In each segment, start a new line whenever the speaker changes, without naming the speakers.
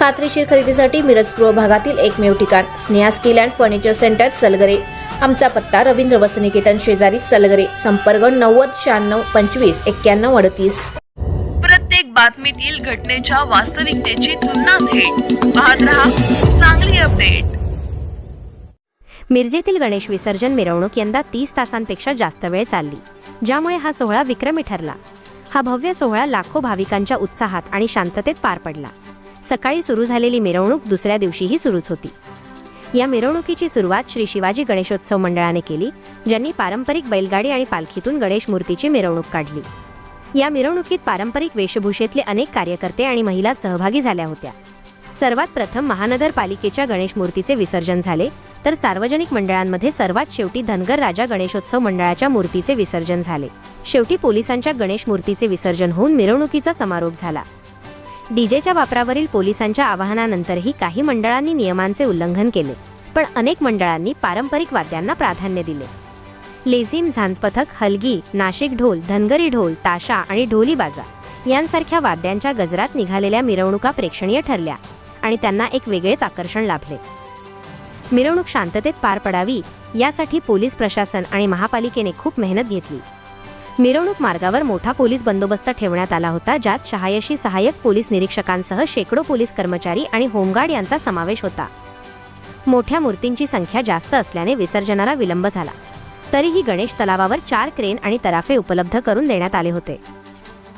खात्रीशीर खरेदीसाठी मिरज पूर्व भागातील एकमेव ठिकाण Sneha steel and furniture centre Salgare. आमचा पत्ता रवींद्र वसनिकेतन शेजारी सलगरे संपर्क नव्वद शहाण्णव पंचवीस एक्क्याण्णव अडतीस.
प्रत्येक बातमीतील घटनेच्या वास्तविकतेची तुलना थेट. पाहत रहा चांगली अपडेट.
मिरजेतील गणेश विसर्जन मिरवणूक यंदा तीस तासांपेक्षा जास्त वेळ चालली ज्यामुळे हा सोहळा विक्रमी ठरला. हा भव्य सोहळा लाखो भाविकांच्या उत्साहात आणि शांततेत पार पडला. सकाळी सुरू झालेली मिरवणूक दुसऱ्या दिवशीही सुरूच होती. या मिरवणुकीची सुरुवात श्री शिवाजी गणेशोत्सव मंडळाने केली ज्यांनी पारंपरिक बैलगाडी आणि पालखीतून गणेश मूर्तीची मिरवणूक काढली. या मिरवणुकीत पारंपरिक वेशभूषेतले अनेक कार्यकर्ते आणि महिला सहभागी झाल्या होत्या. सर्वात प्रथम महानगरपालिकेच्या गणेश मूर्तीचे विसर्जन झाले तर सार्वजनिक मंडळांमध्ये सर्वात शेवटी धनगर राजा गणेशोत्सव मंडळाच्या मूर्तीचे विसर्जन झाले. शेवटी पोलिसांच्या गणेश मूर्तीचे विसर्जन होऊन मिरवणुकीचा समारोप झाला. डीजेच्या वापरावरील पोलिसांच्या आवाहनानंतरही काही मंडळांनी नियमांचे उल्लंघन केले पण अनेक मंडळांनी पारंपरिक वाद्यांना प्राधान्य दिले. लेझिम झांजपथक हलगी नाशिक ढोल धनगरी ढोल ताशा आणि ढोली बाजा यांसारख्या वाद्यांच्या गजरात निघालेल्या मिरवणुका प्रेक्षणीय ठरल्या आणि त्यांना एक वेगळेच आकर्षण लाभले. मिरवणूक शांततेत पार पडावी यासाठी पोलीस प्रशासन आणि महापालिकेने खूप मेहनत घेतली. मिरवणूक मार्गावर मोठा पोलीस बंदोबस्त ठेवण्यात आला होता ज्यात शहायशी सहाय्यक पोलीस निरीक्षकांसह शेकडो पोलीस कर्मचारी आणि होमगार्ड यांचा समावेश होता. मोठ्या मूर्तींची संख्या जास्त असल्याने विसर्जनाला विलंब झाला. तरीही गणेश तलावावर चार क्रेन आणि तराफे उपलब्ध करून देण्यात आले होते.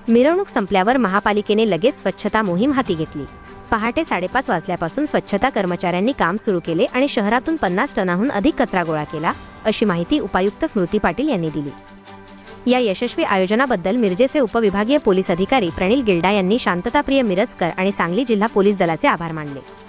मिरवणूक संपल्यावर महापालिकेने लगेच स्वच्छता मोहीम हाती घेतली. पहाटे साडेपाच वाजल्यापासून स्वच्छता कर्मचाऱ्यांनी काम सुरू केले आणि शहरातून पन्नास टनाहून अधिक कचरा गोळा केला अशी माहिती उपायुक्त स्मृती पाटील यांनी दिली. या यशस्वी आयोजनाबद्दल मिरजेचे उपविभागीय पोलीस अधिकारी प्रणील गिल्डा यांनी शांतताप्रिय मिरजकर आणि सांगली जिल्हा पोलीस दलाचे आभार मानले.